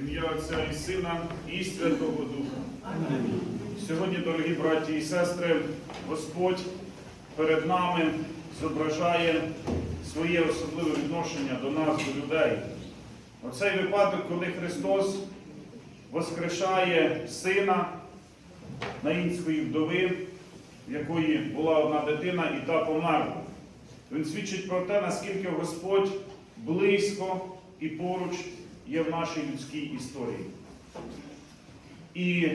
Ім'я Отця і Сина і Святого Духа. Сьогодні, дорогі браті і сестри, Господь перед нами зображає своє особливе відношення до нас, до людей. Оцей випадок, коли Христос воскрешає сина наїнської вдови, в якої була одна дитина, і та померла. Він свідчить про те, наскільки Господь близько і поруч є в нашій людській історії. І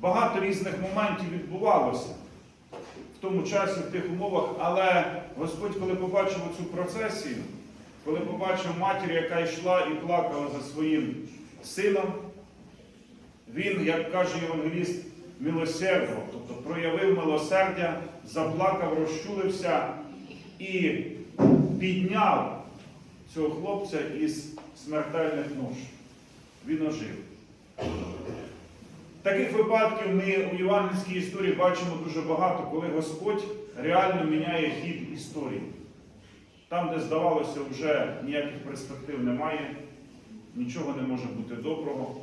багато різних моментів відбувалося в тому часі, в тих умовах, але Господь, коли побачив цю процесію, коли побачив матір, яка йшла і плакала за своїм сином, він, як каже євангеліст, милосердував, тобто проявив милосердя, заплакав, розчулився і підняв цього хлопця із смертельних нож. Він ожив. Таких випадків ми у євангельській історії бачимо дуже багато, коли Господь реально міняє хід історії. Там, де здавалося, вже ніяких перспектив немає, нічого не може бути доброго.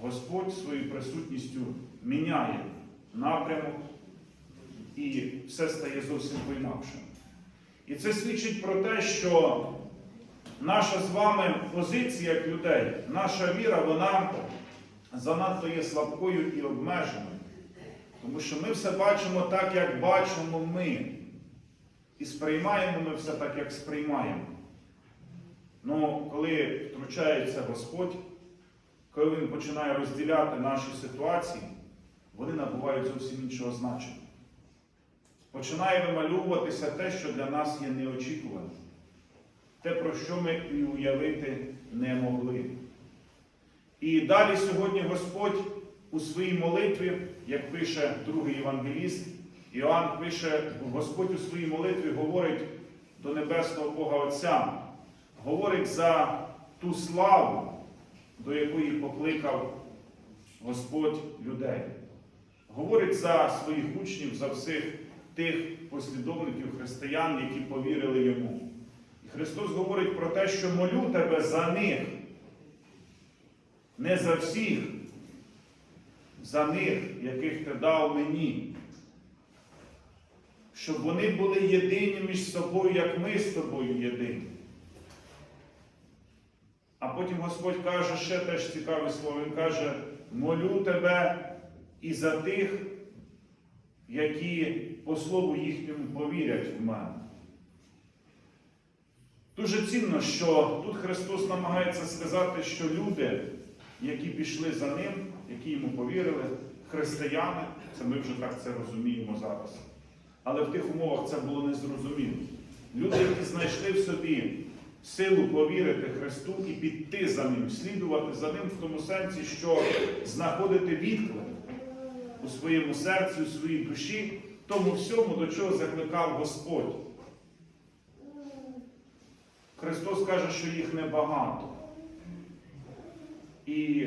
Господь своєю присутністю міняє напрямок і все стає зовсім по-інакшому. І це свідчить про те, що наша з вами позиція як людей, наша віра, вона занадто є слабкою і обмеженою. Тому що ми все бачимо так, як бачимо ми. І сприймаємо ми все так, як сприймаємо. Ну, коли втручається Господь, коли Він починає розділяти наші ситуації, вони набувають зовсім іншого значення. Починає вимальовуватися те, що для нас є неочікуваним. Те, про що ми і уявити не могли. І далі сьогодні Господь у своїй молитві, як пише другий євангеліст, Іоанн пише, Господь у своїй молитві говорить до Небесного Бога Отця, говорить за ту славу, до якої покликав Господь людей. Говорить за своїх учнів, за всіх тих послідовників християн, які повірили йому. І Христос говорить про те, що молю тебе за них, не за всіх, за них, яких ти дав мені, щоб вони були єдині між собою, як ми з тобою єдині. А потім Господь каже ще теж цікаве слово, Він каже, молю тебе і за тих, які по слову їхньому повірять в мене. Дуже цінно, що тут Христос намагається сказати, що люди, які пішли за Ним, які йому повірили, християни, це ми вже так це розуміємо зараз. Але в тих умовах це було незрозуміло. Люди, які знайшли в собі силу повірити Христу і піти за Ним, слідувати за Ним в тому сенсі, що знаходити відклик у своєму серці, у своїй душі, тому всьому, до чого закликав Господь. Христос каже, що їх небагато. І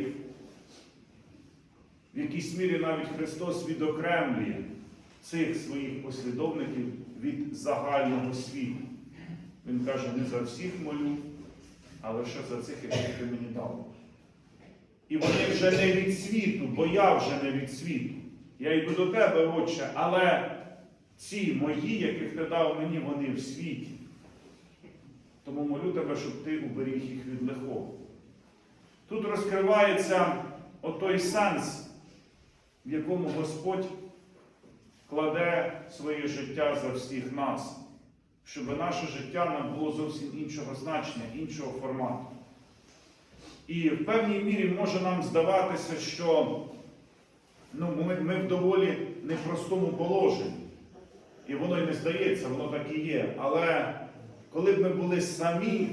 в якійсь мірі навіть Христос відокремлює цих своїх послідовників від загального світу. Він каже, не за всіх молю, а лише за цих, яких ти мені дав. І вони вже не від світу, бо я вже не від світу. Я йду до тебе, Отче, але ці мої, яких ти дав мені, вони в світі. Тому молю тебе, щоб ти уберіг їх від лихого. Тут розкривається отой сенс, в якому Господь кладе своє життя за всіх нас, щоб наше життя не було зовсім іншого значення, іншого формату. І в певній мірі може нам здаватися, що ну, ми, ми в доволі непростому положенні. І воно й не здається, воно так і є. Але коли б ми були самі,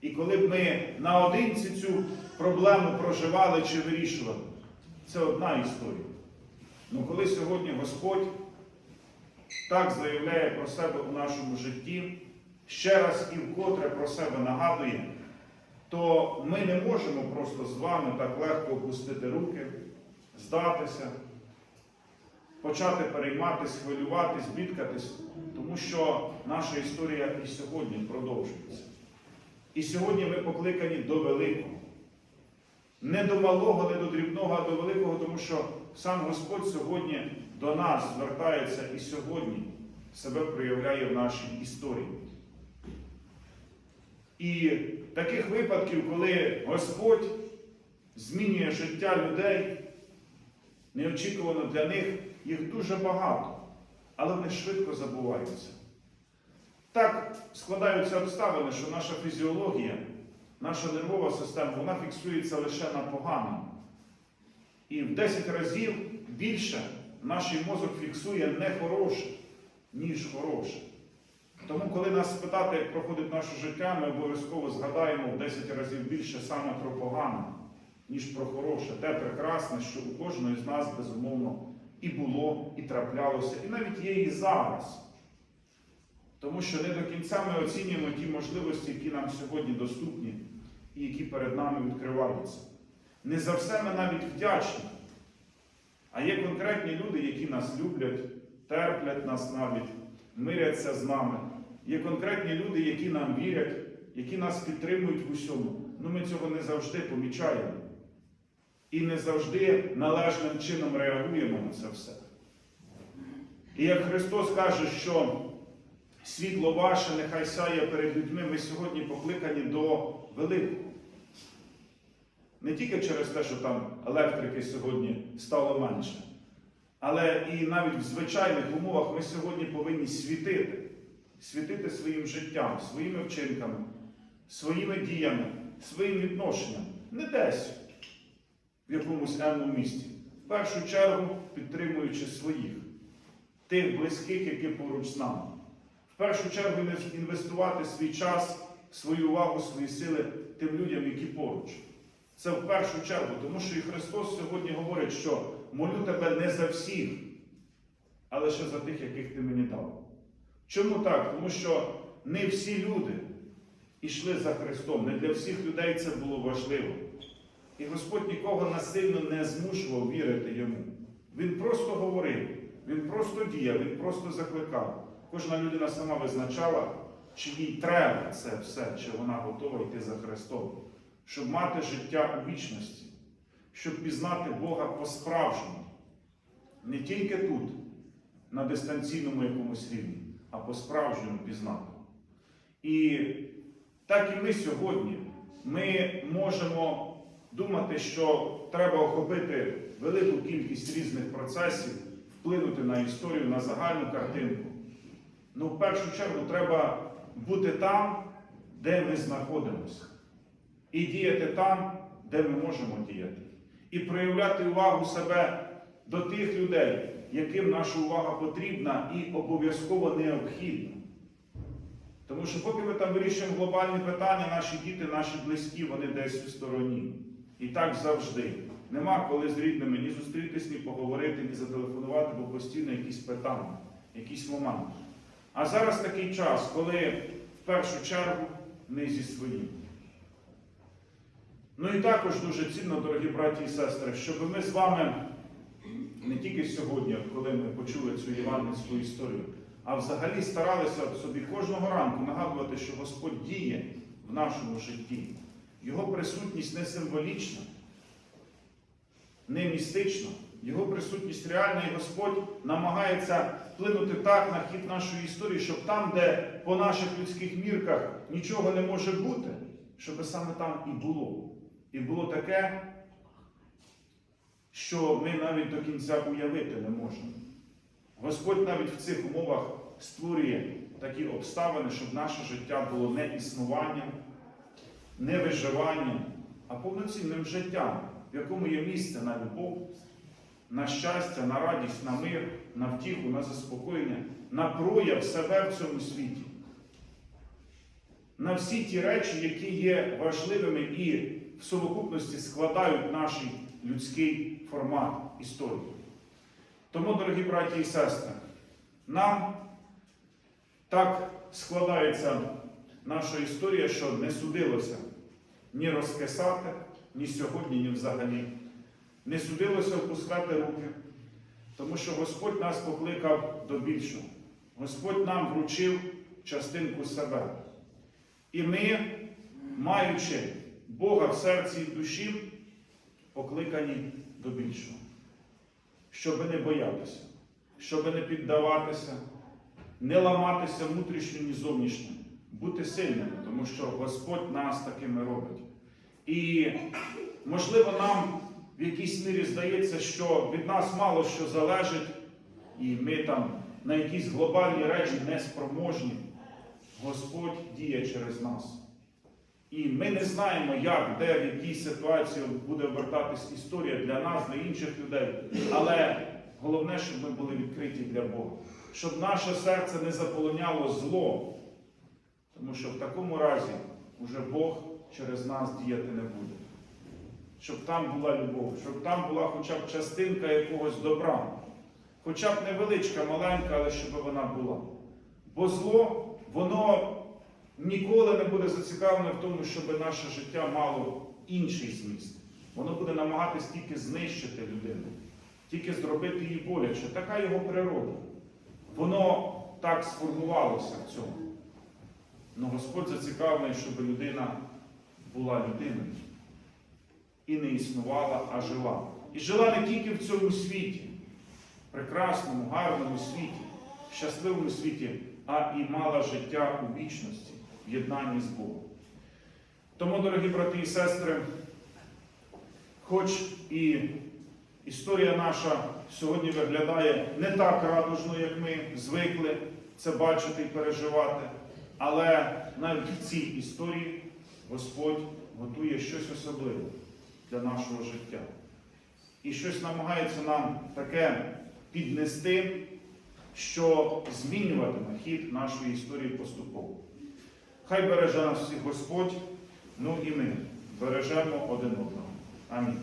і коли б ми наодинці цю проблему проживали чи вирішували, це одна історія. Ну коли сьогодні Господь так заявляє про себе у нашому житті, ще раз і вкотре про себе нагадує, то ми не можемо просто з вами так легко опустити руки, здатися, почати перейматися, хвилюватись, бідкатись, тому що наша історія і сьогодні продовжується. І сьогодні ми покликані до великого. Не до малого, не до дрібного, а до великого, тому що сам Господь сьогодні до нас звертається і сьогодні себе проявляє в нашій історії. І таких випадків, коли Господь змінює життя людей, неочікувано для них, їх дуже багато, але вони швидко забуваються. Так складаються обставини, що наша фізіологія, наша нервова система, вона фіксується лише на поганому. І в 10 разів більше наш мозок фіксує не хороше, ніж хороше. Тому, коли нас спитати, як проходить наше життя, ми обов'язково згадаємо в 10 разів більше саме про погане, ніж про хороше, те прекрасне, що у кожного з нас, безумовно, і було, і траплялося, і навіть є і зараз. Тому що не до кінця ми оцінюємо ті можливості, які нам сьогодні доступні і які перед нами відкриваються. Не за все ми навіть вдячні. А є конкретні люди, які нас люблять, терплять нас навіть, миряться з нами. Є конкретні люди, які нам вірять, які нас підтримують в усьому. Ну ми цього не завжди помічаємо. І не завжди належним чином реагуємо на це все. І як Христос каже, що світло ваше нехай сяє перед людьми, ми сьогодні покликані до великого. Не тільки через те, що там електрики сьогодні стало менше, але і навіть в звичайних умовах ми сьогодні повинні світити, світити своїм життям, своїми вчинками, своїми діями, своїм відношенням. Не десь якомусь енному місті. В першу чергу підтримуючи своїх, тих близьких, які поруч з нами. В першу чергу інвестувати свій час, свою увагу, свої сили тим людям, які поруч. Це в першу чергу, тому що і Христос сьогодні говорить, що молю тебе не за всіх, а лише за тих, яких ти мені дав. Чому так? Тому що не всі люди йшли за Христом, не для всіх людей це було важливо. І Господь нікого насильно не змушував вірити йому. Він просто говорив, він просто діяв, він просто закликав. Кожна людина сама визначала, чи їй треба це все, чи вона готова йти за Христом, щоб мати життя у вічності, щоб пізнати Бога по-справжньому. Не тільки тут, на дистанційному якомусь рівні, а по-справжньому пізнати. І так і ми сьогодні ми можемо думати, що треба охопити велику кількість різних процесів, вплинути на історію, на загальну картинку. Ну, в першу чергу, треба бути там, де ми знаходимося. І діяти там, де ми можемо діяти. І проявляти увагу себе до тих людей, яким наша увага потрібна і обов'язково необхідна. Тому що поки ми там вирішуємо глобальні питання, наші діти, наші близькі, вони десь у стороні. І так завжди. Нема коли з рідними ні зустрітись, ні поговорити, ні зателефонувати, бо постійно якісь питання, якісь моменти. А зараз такий час, коли в першу чергу не зі своїм. Ну і також дуже цінно, дорогі браті і сестри, щоб ми з вами не тільки сьогодні, коли ми почули цю євангельську історію, а взагалі старалися собі кожного ранку нагадувати, що Господь діє в нашому житті. Його присутність не символічна, не містична. Його присутність реальна, і Господь намагається вплинути так на хід нашої історії, щоб там, де по наших людських мірках нічого не може бути, щоб саме там і було. І було таке, що ми навіть до кінця уявити не можемо. Господь навіть в цих умовах створює такі обставини, щоб наше життя було не існуванням, не виживанням, а повноцінним життям, в якому є місце на любов, на щастя, на радість, на мир, на втіху, на заспокоєння, на прояв себе в цьому світі. На всі ті речі, які є важливими і в совокупності складають наш людський формат історії. Тому, дорогі браті і сестри, нам так складається наша історія, що не судилося ні розкисати, ні сьогодні, ні взагалі. Не судилося опускати руки, тому що Господь нас покликав до більшого. Господь нам вручив частинку себе. І ми, маючи Бога в серці і душі, покликані до більшого. Щоби не боятися, щоби не піддаватися, не ламатися внутрішньо, ні зовнішньо, бути сильними, тому що Господь нас такими робить. І, можливо, нам в якійсь мірі здається, що від нас мало що залежить, і ми там на якісь глобальні речі не спроможні. Господь діє через нас. І ми не знаємо, як, де, в якій ситуації буде обертатись історія для нас, для інших людей. Але головне, щоб ми були відкриті для Бога, щоб наше серце не заполоняло зло. Тому що в такому разі уже Бог через нас діяти не буде. Щоб там була любов, щоб там була хоча б частинка якогось добра. Хоча б невеличка, маленька, але щоб вона була. Бо зло, воно ніколи не буде зацікавлене в тому, щоб наше життя мало інший зміст. Воно буде намагатись тільки знищити людину, тільки зробити її боляче. Така його природа. Воно так сформувалося в цьому. Але Господь зацікавлений, щоб людина була людиною. І не існувала, а жила. І жила не тільки в цьому світі, прекрасному, гарному світі, щасливому світі, а і мала життя у вічності, в єднанні з Богом. Тому, дорогі брати і сестри, хоч і історія наша сьогодні виглядає не так радужно, як ми звикли це бачити і переживати, але навіть в цій історії Господь готує щось особливе для нашого життя. І щось намагається нам таке піднести, що змінюватиме хід нашої історії поступово. Хай береже нас всіх Господь, ну і ми бережемо один одного. Амінь.